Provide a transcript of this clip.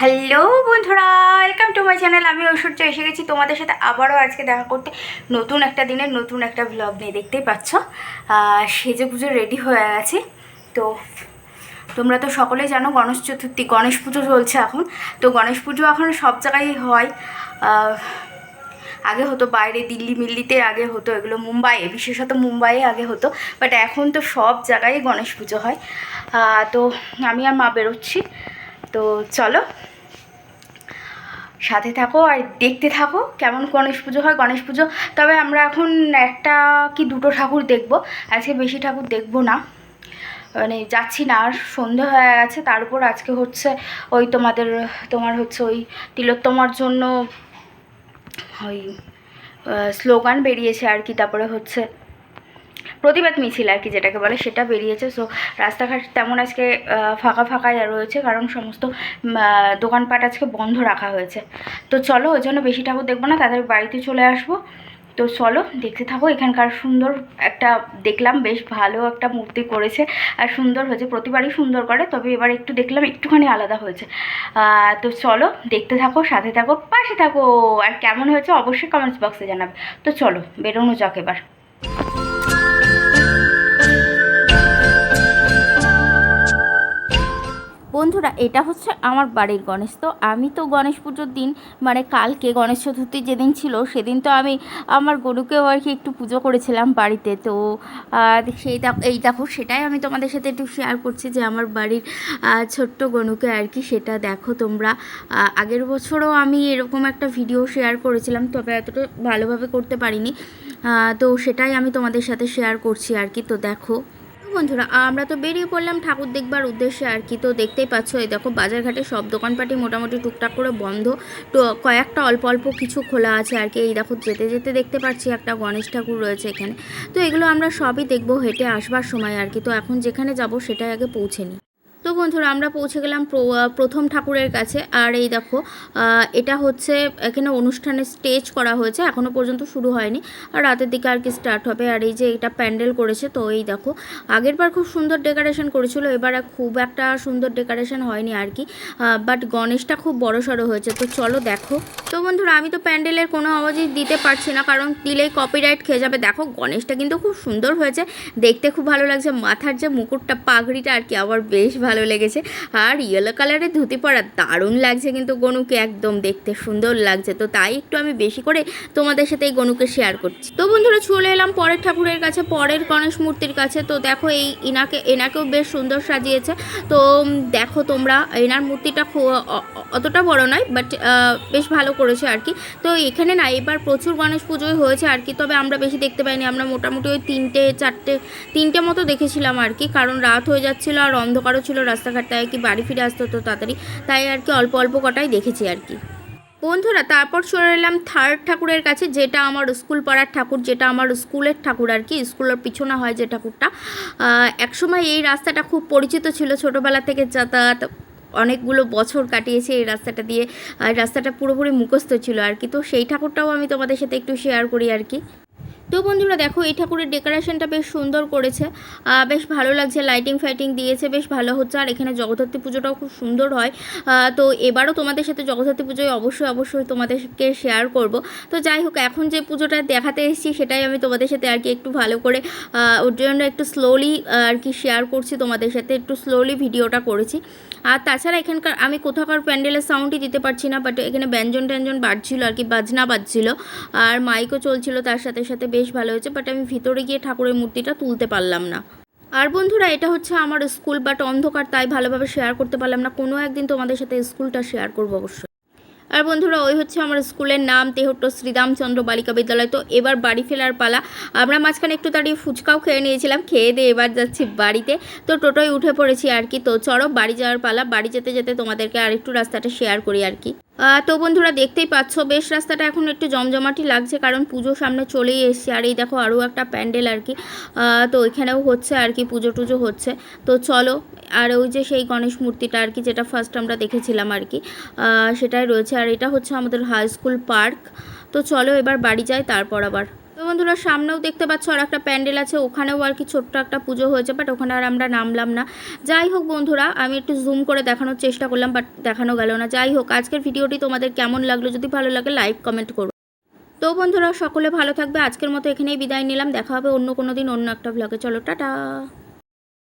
Hello বন্ধুরা welcome to my channel আমি ঐশ্বর্য, এসে গেছি তোমাদের সাথে আবারও আজকে দেখা করতে। নতুন একটা দিনের, নতুন একটা ব্লগ নিয়ে দেখতেই পাচ্ছ। সেজে পুজো রেডি হয়ে গেছে। তো তোমরা তো সকলেই জানো, গণেশ চতুর্থী, গণেশ পুজো চলছে এখন। তো গণেশ পুজো এখন সব জায়গায় হয়। আগে হতো বাইরে দিল্লি মিল্লিতে, আগে হতো এগুলো মুম্বাইয়ে বিশেষত মুম্বাইয়ে আগে হতো। বাট এখন তো সব জায়গায় গণেশ পুজো হয়। তো আমি আর মা বেরোচ্ছি। তো চলো। সাথে থাকো আর দেখতে থাকো কেমন গণেশ পুজো হয়, গণেশ পুজো। তবে আমরা এখন একটা কি দুটো ঠাকুর দেখব। আজকে বেশি ঠাকুর দেখব না। মানে যাচ্ছি না, আর সন্ধে হয়ে গেছে, তার উপর আজকে হচ্ছে ওই তোমাদের, তোমার হচ্ছে ওই তিলোত্তমার জন্য ওই স্লোগান বেরিয়েছে আর কি, তারপরে হচ্ছে প্রতিবাদ মিছিল আর কি যেটাকে বলে, সেটা বেরিয়েছে। সো রাস্তাঘাট তেমন আজকে ফাঁকা ফাঁকাই রয়েছে, কারণ সমস্ত দোকানপাট আজকে বন্ধ রাখা হয়েছে। তো চলো, ওই জন্য বেশি ঠাকুর দেখব না, তাদের বাড়িতে চলে আসব। তো চলো, দেখতে থাকো, এখানকার সুন্দর একটা, দেখলাম বেশ ভালো একটা মূর্তি করেছে আর সুন্দর হয়েছে, প্রতিবারই সুন্দর করে, তবে এবার একটু দেখলাম একটুখানি আলাদা হয়েছে। তো চলো, দেখতে থাকো, সাথে থাকো, পাশে থাকো, আর কেমন হয়েছে অবশ্যই কমেন্টস বক্সে জানাবে। তো চলো, বেরোনো যাক এবার। বন্ধুরা, এটা হচ্ছে আমার বাড়ির গণেশ। তো আমি তো গণেশ পুজোর দিন মানে কালকে গণেশ চতুর্থী যেদিন ছিল, সেদিন তো আমি আমার গরুকেও আর কি একটু পুজো করেছিলাম বাড়িতে। তো সেই এই দেখো, সেটাই আমি তোমাদের সাথে একটু শেয়ার করছি যে আমার বাড়ির ছোট্ট গনুকে আর কি সেটা দেখো তোমরা। আগের বছরও আমি এরকম একটা ভিডিও শেয়ার করেছিলাম, তবে এতটা ভালোভাবে করতে পারিনি। তো সেটাই আমি তোমাদের সাথে শেয়ার করছি আর কি। তো দেখো বন্ধুরা, আমরা তো বেরিয়ে পড়লাম ঠাকুর দেখবার উদ্দেশ্যে আর কি। তো দেখতেই পাচ্ছ, এই দেখো বাজারঘাটে সব দোকানপাটি মোটামুটি টুকটাক করে বন্ধ। তো কয়েকটা অল্প অল্প কিছু খোলা আছে আর কি। এই দেখো, যেতে যেতে দেখতে পাচ্ছি একটা গণেশ ঠাকুর রয়েছে এখানে। তো এগুলো আমরা সবই দেখব হেঁটে আসবার সময় আর কি। তো এখন যেখানে যাব সেটাই আগে পৌঁছে নিই। তো বন্ধুরা, আমরা পৌঁছে গেলাম প্র- প্রথম ঠাকুরের কাছে। আর এই দেখো এটা হচ্ছে, এখানে অনুষ্ঠানের স্টেজ করা হয়েছে এখনও পর্যন্ত শুরু হয়নি। আর রাতের দিকে আর কি স্টার্ট হবে। আর এই যে এটা প্যান্ডেল করেছে, তো এই দেখো, আগের বার খুব সুন্দর ডেকোরেশন করেছিল, এবারে খুব একটা সুন্দর ডেকোরেশন হয়নি আর কি। বাট গণেশটা খুব বড় সড়ো হয়েছে, তো চলো দেখো। তো বন্ধুরা, আমি তো প্যান্ডেলের কোনো আওয়াজই দিতে পারছি না, কারণ দিলেই কপিরাইট খেয়ে যাবে। দেখো, গণেশটা কিন্তু খুব সুন্দর হয়েছে, দেখতে খুব ভালো লাগছে, মাথার যে মুকুটটা, পাগড়িটা আর কি, আবার বেশ ভালো লেগেছে। আর ইয়েলো কালারের ধুতি পরা দারুণ লাগছে কিন্তু গনুকে, একদম দেখতে সুন্দর লাগছে। তো তাই একটু আমি বেশি করে তোমাদের সাথে এই গনুকে শেয়ার করছি। তো বন্ধুরা, চলে এলাম পরের ঠাকুরের কাছে, পরের গণেশ মূর্তির কাছে। তো দেখো এই ইনাকে, এনাকেও বেশ সুন্দর সাজিয়েছে। তো দেখো তোমরা, এনার মূর্তিটা অতটা বড় নয় বাট বেশ ভালো করেছে আর কি। তো এখানে না, এবার প্রচুর গণেশ পুজোই হয়েছে আর কি, তবে আমরা বেশি দেখতে পাইনি। আমরা মোটামুটি ওই তিনটে, চারটে, তিনটে মতো দেখেছিলাম আর কি, কারণ রাত হয়ে যাচ্ছিল আর অন্ধকারও ছিল রাস্তাঘাট তাই আর কি বাড়ি ফিরে আসতে হতো তাড়াতাড়ি। তাই আর কি অল্প অল্প কটাই দেখেছি আর কি। বন্ধুরা, তারপর চলে এলাম থার্ড ঠাকুরের কাছে, যেটা আমার স্কুল পাড়ার ঠাকুর, যেটা আমার স্কুলের ঠাকুর আর কি স্কুলের পিছনে হয় যে ঠাকুরটা। একসময় এই রাস্তাটা খুব পরিচিত ছিল ছোটোবেলা থেকে, যাতায়াত অনেকগুলো বছর কাটিয়েছে এই রাস্তাটা দিয়ে, আর রাস্তাটা পুরোপুরি মুখস্থ ছিল আর কি। তো সেই ঠাকুরটাও আমি তোমাদের সাথে একটু শেয়ার করি আর কি। তো বন্ধুরা দেখো, এই ঠাকুরের ডেকোরেশনটা বেশ সুন্দর করেছে। বেশ ভালো লাগছে লাইটিং ফাইটিং দিয়েছে, বেশ ভালো হচ্ছে। আর এখানে জগদ্ধাত্রী পুজোটাও খুব সুন্দর হয়। তো এবারও তোমাদের সাথে জগদ্ধাত্রী পুজোয় অবশ্যই অবশ্যই তোমাদেরকে শেয়ার করব। তো যাই হোক, এখন যে পুজোটা দেখাতে এসেছি, সেটাই আমি তোমাদের সাথে আর কি একটু ভালো করে ওর জন্য একটু স্লোলি আর কি শেয়ার করছি তোমাদের সাথে। একটু স্লোলি ভিডিওটা করেছি। আর তাছাড়া এখানকার, আমি কোথাকার প্যান্ডেলের সাউন্ডই দিতে পারছি না বাট এখানে ব্যঞ্জন ট্যাঞ্জন বাজছিল আর কি, বাজনা বাজছিল। আর মাইকও চলছিল তার সাথে সাথে বেশ ভালো হয়েছে বাট আমি ভিতরে গিয়ে ঠাকুরের মূর্তিটা তুলতে পারলাম না। আর বন্ধুরা, এটা হচ্ছে আমার স্কুল বাট অন্ধকার, তাই ভালোভাবে শেয়ার করতে পারলাম না। কোনো একদিন তোমাদের সাথে স্কুলটা শেয়ার করব অবশ্যই। আর বন্ধুরা, ওই হচ্ছে আমার স্কুলের নাম, তেহট্ট শ্রীরামচন্দ্র বালিকা বিদ্যালয়। তো এবার বাড়ি ফেরার পালা। আমরা মাঝখানে একটু দাঁড়িয়ে ফুচকাও খেয়ে নিয়েছিলাম, খেয়ে দিয়ে এবার যাচ্ছি বাড়িতে। তো টোটোয় উঠে পড়েছি আর কি। তো চলো, বাড়ি যাওয়ার পালা। বাড়ি যেতে যেতে তোমাদেরকে আর একটু রাস্তাটা শেয়ার করি আর কি। তো বন্ধুরা, দেখতেই পাচ্ছ, বেশ রাস্তাটা এখন একটু জমজমাটি লাগছে, কারণ পুজো সামনে চলেই এসছে। আর এই দেখো, আরও একটা প্যান্ডেল আর কি। তো এখানেও হচ্ছে আর কি, পুজো টুজো হচ্ছে। তো চলো আর ওই যে সেই গণেশ মূর্তিটা আর কি, যেটা ফার্স্ট আমরা দেখেছিলাম আর কি সেটাই রয়েছে। আর এটা হচ্ছে আমাদের হাই স্কুল পার্ক তো চলো এবার বাড়ি যাই, তারপর আবার। তো বন্ধুরা, সামনেও দেখতে পাচ্ছ আর একটা প্যান্ডেল আছে, ওখানেও আর কি ছোট্ট একটা পুজো হয়েছে বাট ওখানে আর আমরা নামলাম না। যাই হোক বন্ধুরা, আমি একটু জুম করে দেখানোর চেষ্টা করলাম বাট দেখানো গেল না। যাই হোক, আজকের ভিডিওটি তোমাদের কেমন লাগল? যদি ভালো লাগে লাইক কমেন্ট করো। তো বন্ধুরা, সকলে ভালো থাকবে। আজকের মতো এখানেই বিদায় নিলাম। দেখা হবে অন্য কোনো দিন, অন্য একটা ব্লগে চলো, টাটা।